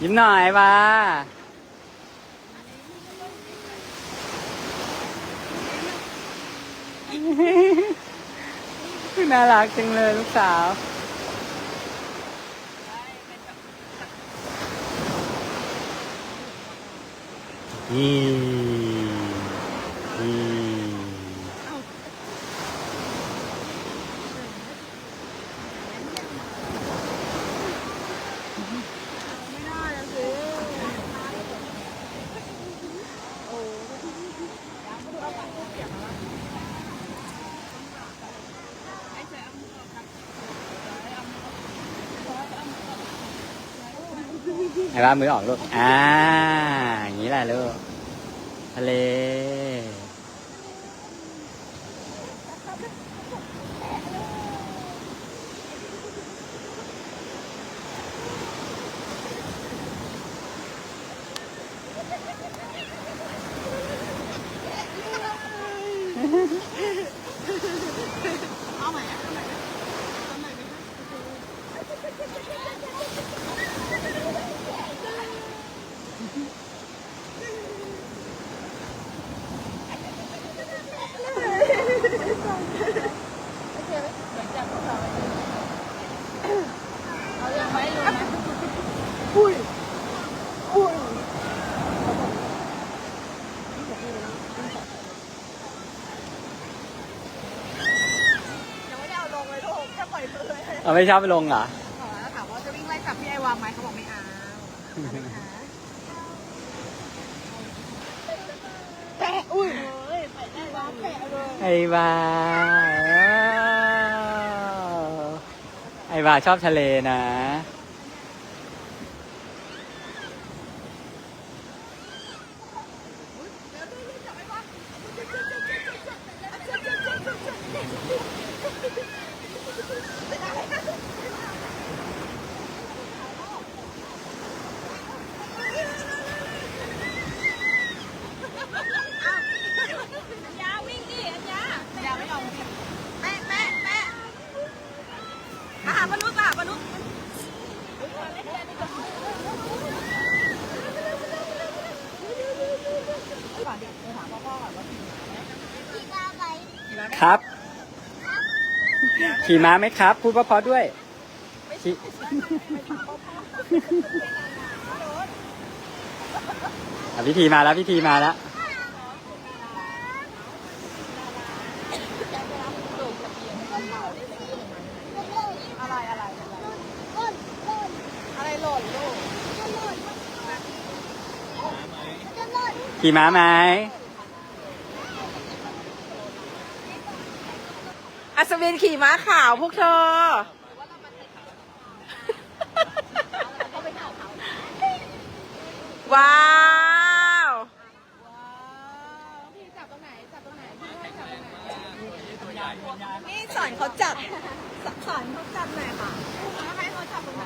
ยิ้มหน่อยมาน่ารักจังเลยลูกสาว นี่ ไหนว่ามือออกลูก อ่า อย่างนี้แหละลูก ทะเล ยังไม่ได้เอาลงเลยลูกแค่ปล่อยมือเลยเอาไม่ชอบไปลงเหรอ ขอแล้วถามว่าจะวิ่งไล่จับพี่ไอวางไหมเขาบอกไม่เอาแปะอุ้ยเฮ้ยแปะได้วางแปะเลย ไอ้บ้าไอ้บ้าชอบทะเลนะ ยาวิ่งดิอันยายาไม่ยอมวิ่งแม่แม่แม่อาหารมนุษย์อะมนุษย์ ก่อนดิไปถามพ่อก่อนว่าครับ ขี่ม้าไหมครับ พูดเพราะๆด้วยขี่อะพิธีมาแล้วพิธีมาแล้ว อะไรอะไรอะไรหล่นลูก ขี่ม้าไหมอัศวินขี่ม้าขาวพวกเธอ ว้าวนี่สอนเขาจับ สอนเขาจับหน่อยค่ะให้เขาจับตรงไหน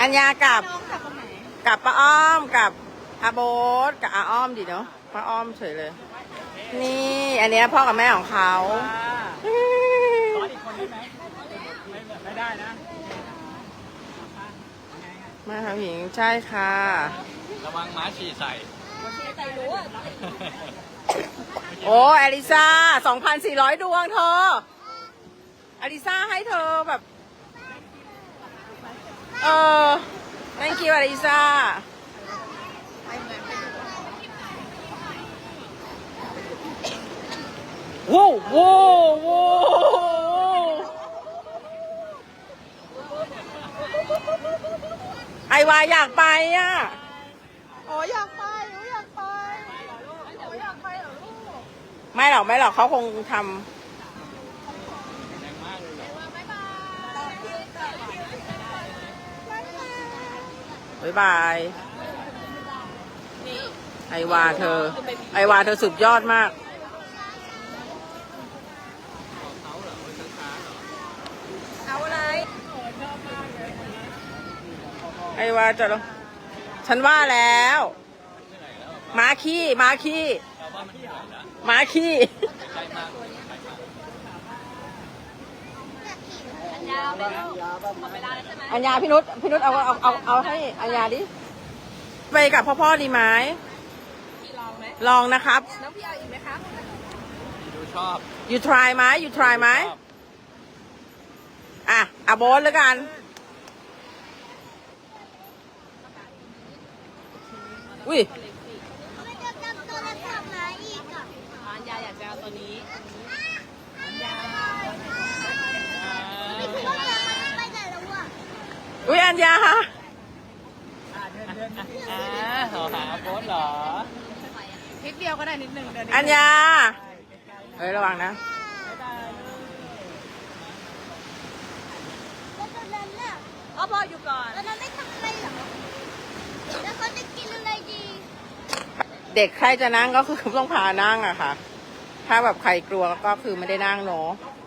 อัญญากับน้องจับตรงไหน กับป้าอ้อมกับ อาโบสกับอาอ้อมดิเนาะป้าอ้อมเฉยเลย นี่ อันเนี้ยพ่อกับแม่ของเขาขออีกคนได้ไหมไม่ไม่ได้นะมาค่ะผิงใช่ค่ะ ระวังม้าฉี่ใส่โอ้อลิซ่า2,400 ดวงเธออลิซ่าให้เธอแบบ เออ thank you อลิซ่า ว้าวว้าวว้าวไอวาอยากไปอะอ๋ออยากไปหนูอยากไปหนูอยากไปเหรอลูกไม่หรอกไม่หรอกเขาคงทำบ๊ายบาย ไอวาเธอ ไอวาเธอสุดยอดมาก เอาอะไรไอวาจะลงฉันว่าแล้วม้าขี้ม้าขี้ม้าขี้ยาวไปลูกหมดเวลาแล้วใช่ไหม อัญญาพี่นุชพี่นุชเอาเอาเอาเอาให้อัญญาดิ ไปกับพ่อพ่อดีไหมพี่ ลองไหมลองนะครับ น้องพี่เอาอีกไหมครับ ดูชอบ you try ไหม you try ไหมอะอะโบนแล้วกัน อุ้ยอันยาอยากจะเอาตัวนี้อุ้ยอัญญา อ่าหาโบ๊ทเหรอ นิดเดียวก็ได้นิดนึงเดินอัญญาเฮ้ยระวังนะอ๋อพออยู่ก่อนแล้วเราไม่ทำอะไรเหรอ แล้วเขาจะกินอะไรดีเด็กใครจะนั่งก็คือต้องพานั่งอะค่ะ ถ้าแบบใครกลัวก็คือไม่ได้นั่งเนาะแ